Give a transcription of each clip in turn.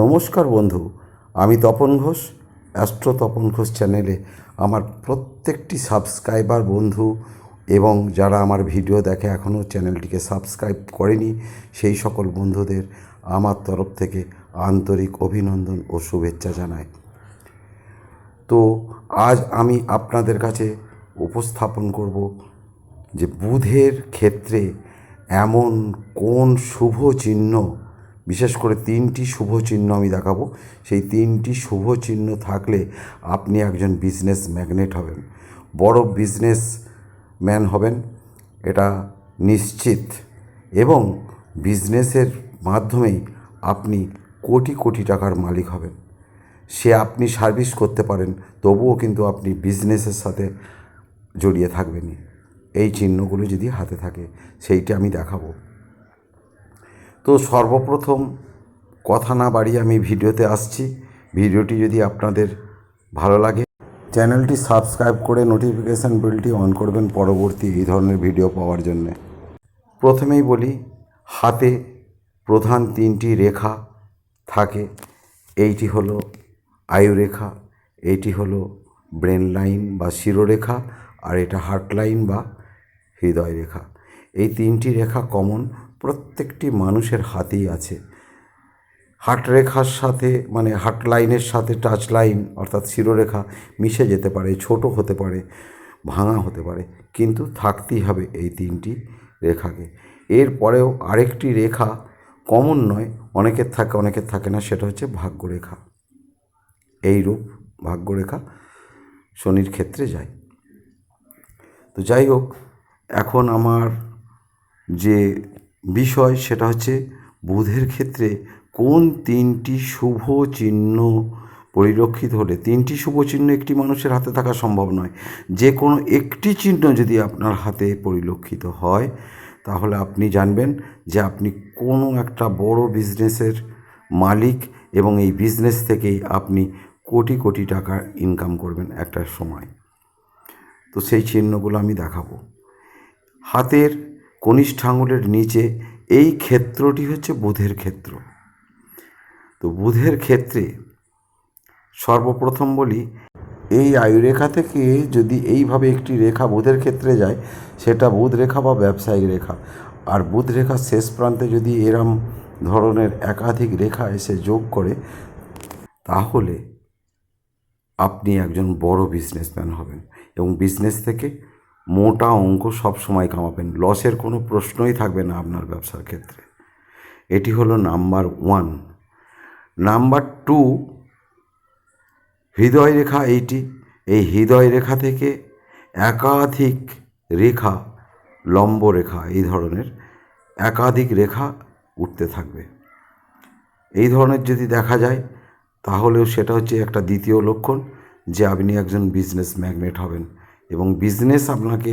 নমস্কার বন্ধু, আমি তপন ঘোষ, অ্যাস্ট্রো তপন ঘোষ চ্যানেলে আমার প্রত্যেকটি সাবস্ক্রাইবার বন্ধু এবং যারা আমার ভিডিও দেখে এখনও চ্যানেলটিকে সাবস্ক্রাইব করেনি, সেই সকল বন্ধুদের আমার তরফ থেকে আন্তরিক অভিনন্দন ও শুভেচ্ছা জানাই। তো আজ আমি আপনাদের কাছে উপস্থাপন করব যে বুধের ক্ষেত্রে এমন কোন শুভ চিহ্ন বিশেষ করে তিনটি শুভ চিহ্ন আমি দেখাবো। সেই তিনটি শুভ চিহ্ন থাকলে আপনি একজন বিজনেস ম্যাগনেট হবেন। বড় বিজনেস ম্যান হবেন, এটা নিশ্চিত। এবং বিজনেসের মাধ্যমেই আপনি কোটি কোটি টাকার মালিক হবেন। সে আপনি সার্ভিস করতে পারেন, তবুও কিন্তু আপনি বিজনেসের সাথে জড়িয়ে থাকবেনই। এই চিহ্নগুলো যদি হাতে থাকে, সেইটা আমি দেখাবো। তো সর্বপ্রথম কথা না বাড়িয়ে আমি ভিডিওতে আসছি। ভিডিওটি যদি আপনাদের ভালো লাগে, চ্যানেলটি সাবস্ক্রাইব করে নোটিফিকেশান বেলটি অন করবেন পরবর্তী এই ধরনের ভিডিও পাওয়ার জন্যে। প্রথমেই বলি, হাতে প্রধান তিনটি রেখা থাকে। এইটি হলো আয়ুরেখা, এইটি হলো ব্রেন লাইন বা শিরোরেখা, আর এটা হার্ট লাইন বা হৃদয় রেখা এই তিনটি রেখা কমন প্রত্যেকটি মানুষের হাতেই আছে। হার্ট রেখার সাথে মানে হাট লাইনের সাথে টাচ লাইন অর্থাৎ শিরোরেখা মিশে যেতে পারে, ছোট হতে পারে, ভাঙা হতে পারে, কিন্তু থাকতেই হবে এই তিনটি রেখাকে। এরপরেও আরেকটি রেখা কমন নয়, অনেকের থাকে অনেকের থাকে না, সেটা হচ্ছে ভাগ্যরেখা। এই রূপ ভাগ্যরেখা শনির ক্ষেত্রে যায়। তো যাই হোক, এখন আমার যে বিষয় সেটা হচ্ছে বুধের ক্ষেত্রে কোন তিনটি শুভ চিহ্ন পরিলক্ষিত হলে, তিনটি শুভ চিহ্ন একটি মানুষের হাতে থাকা সম্ভব নয়। যে কোনো একটি চিহ্ন যদি আপনার হাতে পরিলক্ষিত হয়, তাহলে আপনি জানবেন যে আপনি কোনো একটা বড় বিজনেসের মালিক এবং এই বিজনেস থেকেই আপনি কোটি কোটি টাকা ইনকাম করবেন একটা সময়। তো সেই চিহ্নগুলো আমি দেখাবো। হাতের কনিষ্ঠ আঙুলের নিচে এই ক্ষেত্রটি হচ্ছে বুধের ক্ষেত্র। তো বুধের ক্ষেত্রে সর্বপ্রথম বলি, এই আয়ুরেখা থেকে যদি এইভাবে একটি রেখা বুধের ক্ষেত্রে যায়, সেটা বুধ রেখা বা ব্যবসায়িক রেখা। আর বুধ রেখার শেষ প্রান্তে যদি এরম ধরনের একাধিক রেখা এসে যোগ করে, তাহলে আপনি একজন বড় বিজনেসম্যান হবেন এবং বিজনেস থেকে মোটা অঙ্ক সব সময় কামাবেন লসের কোনো প্রশ্নই থাকবে না আপনার ব্যবসার ক্ষেত্রে। এটি হলো নাম্বার ওয়ান। নাম্বার টু হৃদয় রেখা এইটি। এই হৃদয় রেখা থেকে একাধিক রেখা, লম্ব রেখা, এই ধরনের একাধিক রেখা উঠতে থাকবে। এই ধরনের যদি দেখা যায়, তাহলেও সেটা হচ্ছে একটা দ্বিতীয় লক্ষণ যে আপনি একজন বিজনেস ম্যাগনেট হবেন। এবং বিজনেস আপনাকে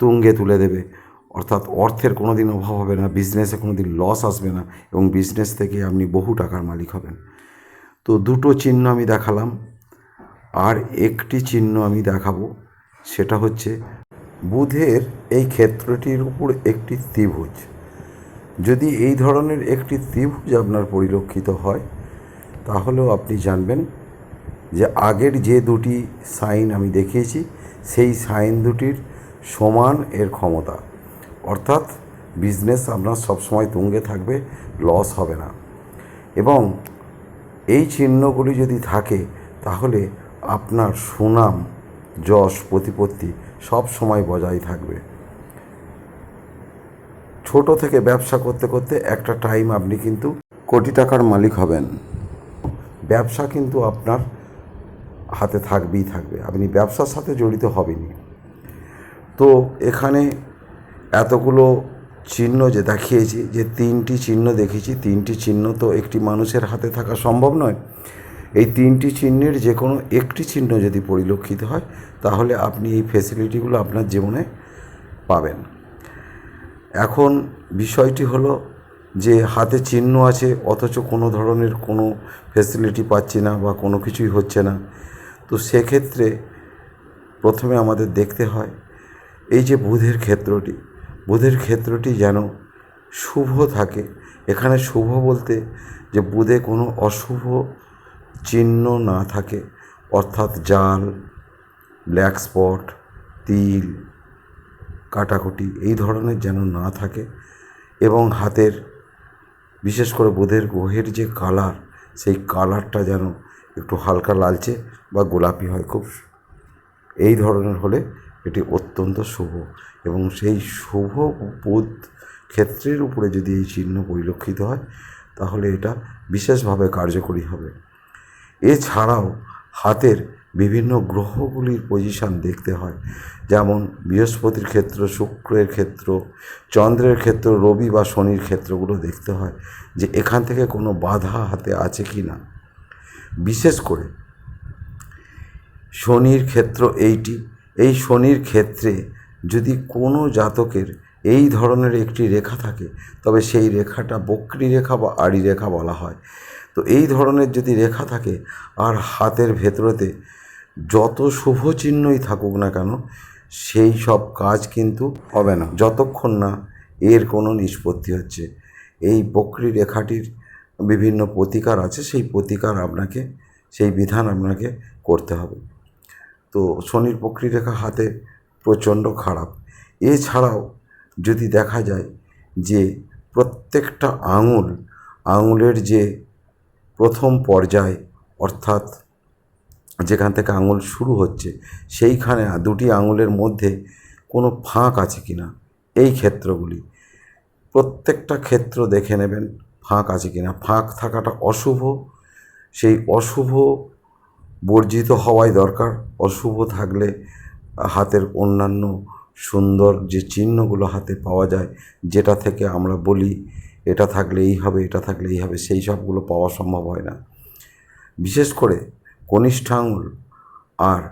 তুঙ্গে তুলে দেবে। অর্থাৎ অর্থের কোনো দিন অভাব হবে না বিজনেসে কোনো দিন লস আসবে না এবং বিজনেস থেকে আপনি বহু টাকার মালিক হবেন। তো দুটো চিহ্ন আমি দেখালাম, আর একটি চিহ্ন আমি দেখাবো, সেটা হচ্ছে বুধের এই ক্ষেত্রটির উপর একটি ত্রিভুজ। যদি এই ধরনের একটি ত্রিভুজ আপনার পরিলক্ষিত হয়, তাহলেও আপনি জানবেন যে আগের যে দুটি সাইন আমি দেখিয়েছি, সেই সাইন দুটির সমান এর ক্ষমতা। অর্থাৎ বিজনেস আপনার সবসময় তুঙ্গে থাকবে লস হবে না। এবং এই চিহ্নগুলি যদি থাকে, তাহলে আপনার সুনাম, যশ, প্রতিপত্তি সব সময় বজায় থাকবে। ছোট থেকে ব্যবসা করতে করতে একটা টাইম আপনি কিন্তু কোটি টাকার মালিক হবেন। ব্যবসা কিন্তু আপনার হাতে থাকবেই থাকবে। আপনি ব্যবসার সাথে জড়িত হবেনই। তো এখানে এতগুলো চিহ্ন যে দেখিয়েছি, যে তিনটি চিহ্ন দেখেছি, তিনটি চিহ্ন তো একটি মানুষের হাতে থাকা সম্ভব নয়। এই তিনটি চিহ্নের যে কোনো একটি চিহ্ন যদি পরিলক্ষিত হয়, তাহলে আপনি এই ফেসিলিটিগুলো আপনার জীবনে পাবেন। এখন বিষয়টি হলো যে হাতে চিহ্ন আছে, অথচ কোনো ধরনের কোনো ফেসিলিটি পাচ্ছি না বা কোনো কিছুই হচ্ছে না। তো সেক্ষেত্রে প্রথমে আমাদের দেখতে হয়, এই যে বুধের ক্ষেত্রটি বুধের ক্ষেত্রটি যেন শুভ থাকে। এখানে শুভ বলতে যে বুধে কোনো অশুভ চিহ্ন না থাকে, অর্থাৎ জাল ব্ল্যাক স্পট তিল, কাটাকুটি, এই ধরনের যেন না থাকে এবং হাতের, বিশেষ করে বুধের গ্রহের যে কালার সেই কালারটা যেন একটু হালকা লালচে বা গোলাপি হয় খুব। এই ধরনের হলে এটি অত্যন্ত শুভ এবং সেই শুভ বোধ ক্ষেত্রের উপরে যদি এই চিহ্ন পরিলক্ষিত হয়, তাহলে এটা বিশেষভাবে কার্যকরী হবে। এছাড়াও হাতের বিভিন্ন গ্রহগুলির পজিশন দেখতে হয়, যেমন বৃহস্পতির ক্ষেত্র, শুক্রের ক্ষেত্র, চন্দ্রের ক্ষেত্র, রবি বা শনির ক্ষেত্রগুলো দেখতে হয় যে এখান থেকে কোনো বাধা হাতে আছে কি না বিশেষ করে শনির ক্ষেত্র এইটি। এই শনির ক্ষেত্রে যদি কোনো জাতকের এই ধরনের একটি রেখা থাকে, তবে সেই রেখাটা বক্রী রেখা বা আড়ি রেখা বলা হয়। তো এই ধরনের যদি রেখা থাকে, আর হাতের ভেতরেতে যত শুভ চিহ্নই থাকুক না কেন, সেই সব কাজ কিন্তু হবে না। যতক্ষণ না এর কোনো নিষ্পত্তি হচ্ছে। এই বক্রী রেখাটির বিভিন্ন প্রতিকার আছে, সেই প্রতিকার আপনাকে, সেই বিধান আপনাকে করতে হবে। তো শনির বক্রীরেখা হাতে প্রচণ্ড খারাপ। এছাড়াও যদি দেখা যায় যে প্রত্যেকটা আঙুল, আঙুলের যে প্রথম পর্যায়, অর্থাৎ যেখান থেকে আঙুল শুরু হচ্ছে, সেইখানে দুটি আঙুলের মধ্যে কোনো ফাঁক আছে কি না এই ক্ষেত্রগুলি। প্রত্যেকটা ক্ষেত্র দেখে নেবেন। ফাঁক আছে কি না ফাঁক থাকাটা অশুভ। সেই অশুভ বর্জিত হওয়াই দরকার। অশুভ থাকলে হাতের অন্যান্য সুন্দর যে চিহ্নগুলো হাতে পাওয়া যায়, যেটা থেকে আমরা বলি, এটা থাকলে এই হবে, এটা থাকলে এই হবে, সেই সবগুলো পাওয়া সম্ভব হয় না। বিশেষ করে কনিষ্ঠ আঙুল আর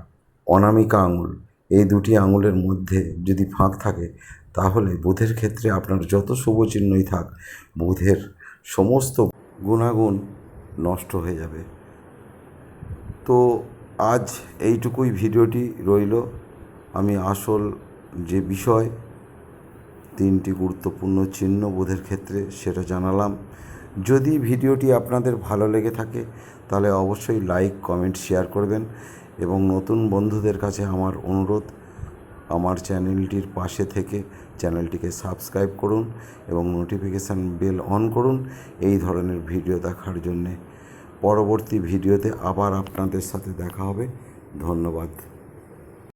অনামিকা আঙুল, এই দুটি আঙুলের মধ্যে যদি ফাঁক থাকে, তাহলে বুধের ক্ষেত্রে আপনার যত শুভ চিহ্নই থাক, বুধের সমস্ত গুণাগুণ নষ্ট হয়ে যাবে। তো আজ এইটুকুই ভিডিওটি রইল। আমি আসল যে বিষয়, তিনটি গুরুত্বপূর্ণ চিহ্ন বোধের ক্ষেত্রে সেটা জানালাম। যদি ভিডিওটি আপনাদের ভালো লেগে থাকে, তাহলে অবশ্যই লাইক, কমেন্ট, শেয়ার করবেন এবং নতুন বন্ধুদের কাছে আমার অনুরোধ আমার চ্যানেলটির পাশে থেকে চ্যানেলটিকে সাবস্ক্রাইব করুন এবং নোটিফিকেশান বেল অন করুন। এই ধরনের ভিডিও দেখার জন্যে পরবর্তী ভিডিওতে আবার আপনাদের সাথে দেখা হবে। ধন্যবাদ।